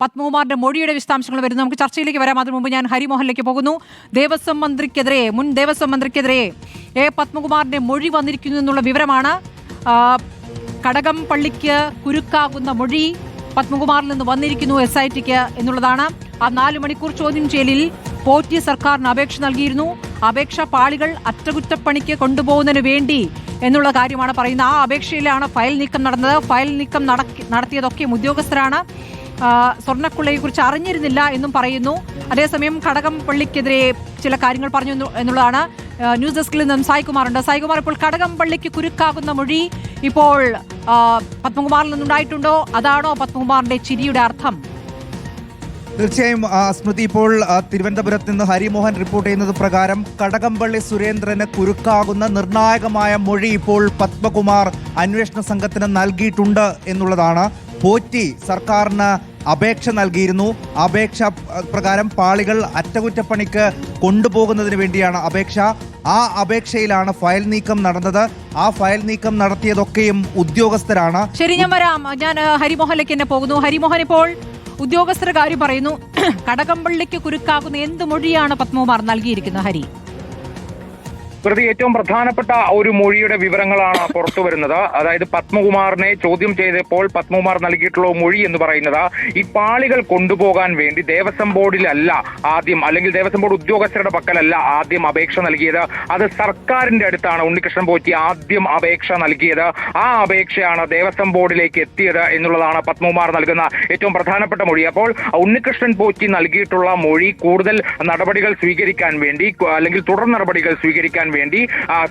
പത്മകുമാറിന്റെ മൊഴിയുടെ വിശദാംശങ്ങൾ വരുന്നു. നമുക്ക് ചർച്ചയിലേക്ക് വരാം. അതിനു മുമ്പ് ഞാൻ ഹരിമോഹനിലേക്ക് പോകുന്നു. ദേവസ്വം മന്ത്രിക്കെതിരെ മുൻ ദേവസ്വം മന്ത്രിക്കെതിരെ എ പത്മകുമാറിന്റെ മൊഴി വന്നിരിക്കുന്നു എന്നുള്ള വിവരമാണ്. കടകം പള്ളിക്ക് കുരുക്കാകുന്ന മൊഴി പത്മകുമാറിൽ നിന്ന് വന്നിരിക്കുന്നു എസ് ഐ ടിക്ക് എന്നുള്ളതാണ്. ആ നാല് മണിക്കൂർ ചോദ്യം ചെയ്യലിൽ പോറ്റി സർക്കാരിന് അപേക്ഷ നൽകിയിരുന്നു. അപേക്ഷ പാളികൾ അറ്റകുറ്റപ്പണിക്ക് കൊണ്ടുപോകുന്നതിന് വേണ്ടി എന്നുള്ള കാര്യമാണ് പറയുന്നത്. ആ അപേക്ഷയിലാണ് ഫയൽ നീക്കം നടന്നത്. ഫയൽ നീക്കം നടത്തിയതൊക്കെയും നടത്തിയതൊക്കെ ഉദ്യോഗസ്ഥരാണ്. സ്വർണക്കുള്ളയെക്കുറിച്ച് അറിഞ്ഞിരുന്നില്ല എന്നും പറയുന്നു. അതേസമയം കടകം പള്ളിക്കെതിരെ ചില കാര്യങ്ങൾ പറഞ്ഞു എന്നുള്ളതാണ് ന്യൂസ് ഡെസ്കിൽ നിന്നും സായികുമാറുണ്ട്. സായികുമാർ ഇപ്പോൾ കടകം പള്ളിക്ക് കുരുക്കാകുന്ന മൊഴി ഇപ്പോൾ പത്മകുമാറിൽ നിന്നുണ്ടായിട്ടുണ്ടോ? അതാണോ പത്മകുമാറിന്റെ ചിരിയുടെ അർത്ഥം? തീർച്ചയായും സ്മൃതി ഇപ്പോൾ തിരുവനന്തപുരത്ത് നിന്ന് ഹരിമോഹൻ റിപ്പോർട്ട് ചെയ്യുന്നത് പ്രകാരം കടകംപള്ളി സുരേന്ദ്രന് കുരുക്കാകുന്ന നിർണായകമായ മൊഴി ഇപ്പോൾ പത്മകുമാർ അന്വേഷണ സംഘത്തിന് നൽകിയിട്ടുണ്ട് എന്നുള്ളതാണ് പോറ്റി സർക്കാരിന് അപേക്ഷ നൽകിയിരുന്നു. അപേക്ഷ പ്രകാരം പാളികൾ അറ്റകുറ്റപ്പണിക്ക് കൊണ്ടുപോകുന്നതിന് വേണ്ടിയാണ് അപേക്ഷ. ആ അപേക്ഷയിലാണ് ഫയൽ നീക്കം നടന്നത്. ആ ഫയൽ നീക്കം നടത്തിയതൊക്കെയും ഉദ്യോഗസ്ഥരാണ്. ശരി ഞാൻ വരാം. ഞാൻ ഹരിമോഹനിലേക്ക് തന്നെ പോകുന്നു. ഹരിമോഹൻ ഇപ്പോൾ ഉദ്യോഗസ്ഥരുടെ കാര്യം പറയുന്നു. കടകംപള്ളിക്ക് കുരുക്കാകുന്ന എന്ത് മൊഴിയാണ് പത്മകുമാർ നൽകിയിരിക്കുന്നത് ഹരി? പ്രതി ഏറ്റവും പ്രധാനപ്പെട്ട ഒരു മൊഴിയുടെ വിവരങ്ങളാണ് പുറത്തു വരുന്നത്. അതായത് പത്മകുമാറിനെ ചോദ്യം ചെയ്തപ്പോൾ പത്മകുമാർ നൽകിയിട്ടുള്ള മൊഴി എന്ന് പറയുന്നത് ഈ പാളികൾ കൊണ്ടുപോകാൻ വേണ്ടി ദേവസ്വം ബോർഡിലല്ല ആദ്യം അല്ലെങ്കിൽ ദേവസ്വം ബോർഡ് ഉദ്യോഗസ്ഥരുടെ പക്കലല്ല ആദ്യം അപേക്ഷ നൽകിയത്. അത് സർക്കാരിന്റെ അടുത്താണ് ഉണ്ണികൃഷ്ണൻ പോറ്റി ആദ്യം അപേക്ഷ നൽകിയത്. ആ അപേക്ഷയാണ് ദേവസ്വം ബോർഡിലേക്ക് എത്തിയത് എന്നുള്ളതാണ് പത്മകുമാർ നൽകുന്ന ഏറ്റവും പ്രധാനപ്പെട്ട മൊഴി. അപ്പോൾ ഉണ്ണികൃഷ്ണൻ പോറ്റി നൽകിയിട്ടുള്ള മൊഴി കൂടുതൽ നടപടികൾ സ്വീകരിക്കാൻ വേണ്ടി അല്ലെങ്കിൽ തുടർ നടപടികൾ സ്വീകരിക്കാൻ വേണ്ടി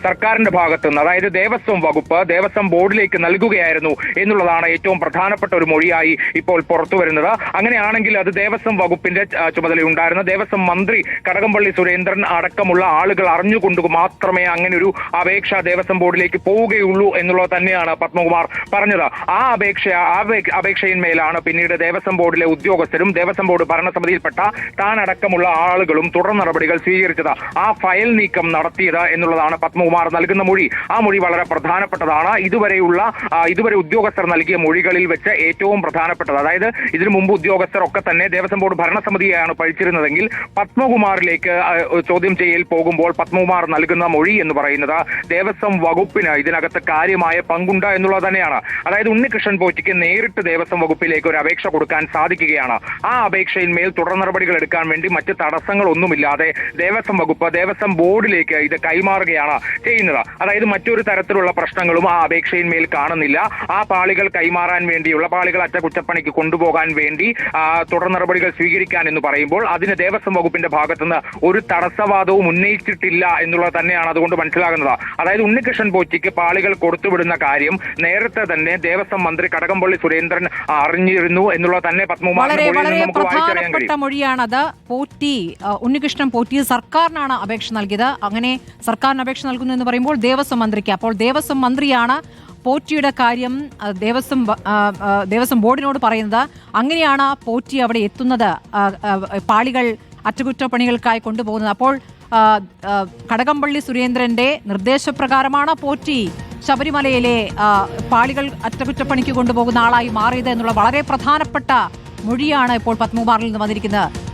സർക്കാരിന്റെ ഭാഗത്തു നിന്ന് അതായത് ദേവസ്വം വകുപ്പ് ദേവസ്വം ബോർഡിലേക്ക് നൽകുകയായിരുന്നു എന്നുള്ളതാണ് ഏറ്റവും പ്രധാനപ്പെട്ട ഒരു മൊഴിയായി ഇപ്പോൾ പുറത്തു വരുന്നത്. അങ്ങനെയാണെങ്കിൽ അത് ദേവസ്വം വകുപ്പിന്റെ ചുമതലയുണ്ടായിരുന്ന ദേവസ്വം മന്ത്രി കടകംപള്ളി സുരേന്ദ്രൻ അടക്കമുള്ള ആളുകൾ അറിഞ്ഞുകൊണ്ട് മാത്രമേ അങ്ങനെ ഒരു അപേക്ഷ ദേവസ്വം ബോർഡിലേക്ക് പോവുകയുള്ളൂ എന്നുള്ളത് തന്നെയാണ് പത്മകുമാർ പറഞ്ഞത്. ആ അപേക്ഷ ആ അപേക്ഷയിന്മേലാണ് പിന്നീട് ദേവസ്വം ബോർഡിലെ ഉദ്യോഗസ്ഥരും ദേവസ്വം ബോർഡ് ഭരണസമിതിയിൽപ്പെട്ട താൻ അടക്കമുള്ള ആളുകളും തുടർ നടപടികൾ സ്വീകരിച്ചത്. ആ ഫയൽ നീക്കം നടത്തിയത് എന്നുള്ളതാണ് പത്മകുമാർ നൽകുന്ന മൊഴി. ആ മൊഴി വളരെ പ്രധാനപ്പെട്ടതാണ്. ഇതുവരെയുള്ള ഇതുവരെ ഉദ്യോഗസ്ഥർ നൽകിയ മൊഴികളിൽ വെച്ച് ഏറ്റവും പ്രധാനപ്പെട്ടത്. അതായത് ഇതിനു മുമ്പ് ഉദ്യോഗസ്ഥർ ഒക്കെ തന്നെ ദേവസ്വം ബോർഡ് ഭരണസമിതിയെയാണ് പഴിച്ചിരുന്നതെങ്കിൽ പത്മകുമാറിലേക്ക് ചോദ്യം ചെയ്യൽ പോകുമ്പോൾ പത്മകുമാർ നൽകുന്ന മൊഴി എന്ന് പറയുന്നത് ദേവസ്വം വകുപ്പിന് ഇതിനകത്ത് കാര്യമായ പങ്കുണ്ട് എന്നുള്ളത് തന്നെയാണ്. അതായത് ഉണ്ണികൃഷ്ണൻ പോറ്റിക്ക് നേരിട്ട് ദേവസ്വം വകുപ്പിലേക്ക് ഒരു അപേക്ഷ കൊടുക്കാൻ സാധിക്കുകയാണ്. ആ അപേക്ഷയിന്മേൽ തുടർ നടപടികൾ എടുക്കാൻ വേണ്ടി മറ്റ് തടസ്സങ്ങളൊന്നുമില്ലാതെ ദേവസ്വം വകുപ്പ് ദേവസ്വം ബോർഡിലേക്ക് ഇത് കൈമാറുകയാണ് ചെയ്യുന്നത്. അതായത് മറ്റൊരു തരത്തിലുള്ള പ്രശ്നങ്ങളും ആ അപേക്ഷയിന്മേൽ കാണുന്നില്ല. ആ പാളികൾ കൈമാറാൻ വേണ്ടിയുള്ള പാളികൾ അറ്റകുറ്റപ്പണിക്ക് കൊണ്ടുപോകാൻ വേണ്ടി തുടർ നടപടികൾ സ്വീകരിക്കാൻ എന്ന് പറയുമ്പോൾ അതിന് ദേവസ്വം വകുപ്പിന്റെ ഭാഗത്തുനിന്ന് ഒരു തടസ്സവാദവും ഉന്നയിച്ചിട്ടില്ല എന്നുള്ളത് തന്നെയാണ് അതുകൊണ്ട് മനസ്സിലാകുന്നത്. അതായത് ഉണ്ണികൃഷ്ണൻ പോറ്റിക്ക് പാളികൾ കൊടുത്തുവിടുന്ന കാര്യം നേരത്തെ തന്നെ ദേവസ്വം മന്ത്രി കടകംപള്ളി സുരേന്ദ്രൻ അറിഞ്ഞിരുന്നു എന്നുള്ളത് തന്നെ പത്മകുമാറിന്റെ മൊഴിയാണ് മൊഴിയാണത്. പോറ്റി ഉണ്ണികൃഷ്ണൻ പോറ്റി സർക്കാരിനാണ് അപേക്ഷ നൽകിയത്. അങ്ങനെ സർക്കാരിന് അപേക്ഷ നൽകുന്നു എന്ന് പറയുമ്പോൾ ദേവസ്വം മന്ത്രിക്ക്. അപ്പോൾ ദേവസ്വം മന്ത്രിയാണ് പോറ്റിയുടെ കാര്യം ദേവസ്വം ദേവസ്വം ബോർഡിനോട് പറയുന്നത്. അങ്ങനെയാണ് പോറ്റി അവിടെ എത്തുന്നത്. പാളികൾ അറ്റകുറ്റപ്പണികൾക്കായി കൊണ്ടുപോകുന്നത്. അപ്പോൾ കടകംപള്ളി സുരേന്ദ്രന്റെ നിർദ്ദേശപ്രകാരമാണ് പോറ്റി ശബരിമലയിലെ പാളികൾ അറ്റകുറ്റപ്പണിക്ക് കൊണ്ടുപോകുന്ന ആളായി മാറിയത് എന്നുള്ള വളരെ പ്രധാനപ്പെട്ട മൊഴിയാണ് ഇപ്പോൾ പത്മകുമാറിൽ നിന്ന് വന്നിരിക്കുന്നത്.